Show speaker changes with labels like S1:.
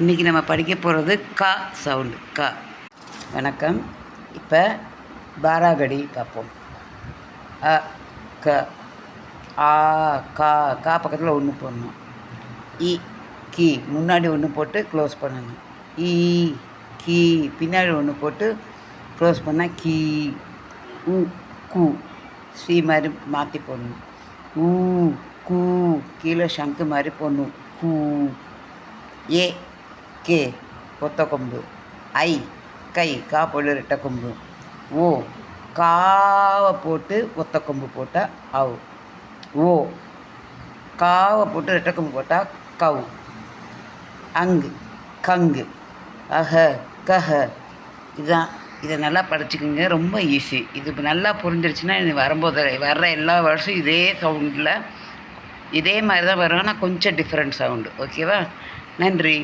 S1: இன்றைக்கி நம்ம படிக்க போகிறது கா சவுண்டு கா. வணக்கம். இப்போ பாராகடி பார்ப்போம். அ க. ஆ கா. கா பக்கத்தில் ஒன்று போடணும். இ கி. முன்னாடி ஒன்று போட்டு க்ளோஸ் பண்ணணும். ஈ கி. பின்னாடி ஒன்று போட்டு க்ளோஸ் பண்ணால் கி. உ கு. ஸ்ரீ மாதிரி மாற்றி போடணும். ஊ கூ. கீழே சங்கு மாதிரி போடணும். கூ. ஏ கே ஒத்த கொம்பு ஐ கை கா போட்டு ரெட்டை கொம்பு. ஓ காவை போட்டு ஒத்த கொம்பு போட்டால் அவு ஓ காவை போட்டு ரெட்டை கொம்பு போட்டால் கவு அங்கு கங்கு. அஹ கஹ. இதுதான் இதை நல்லா படிச்சுக்கோங்க. ரொம்ப ஈஸி இது இப்போ நல்லா புரிஞ்சிருச்சுன்னா இது வரும்போது வர்ற எல்லா வருஷம் இதே சவுண்டில் இதே மாதிரி தான் வரும். ஆனால் கொஞ்சம் டிஃப்ரெண்ட் சவுண்டு ஓகேவா நன்றி.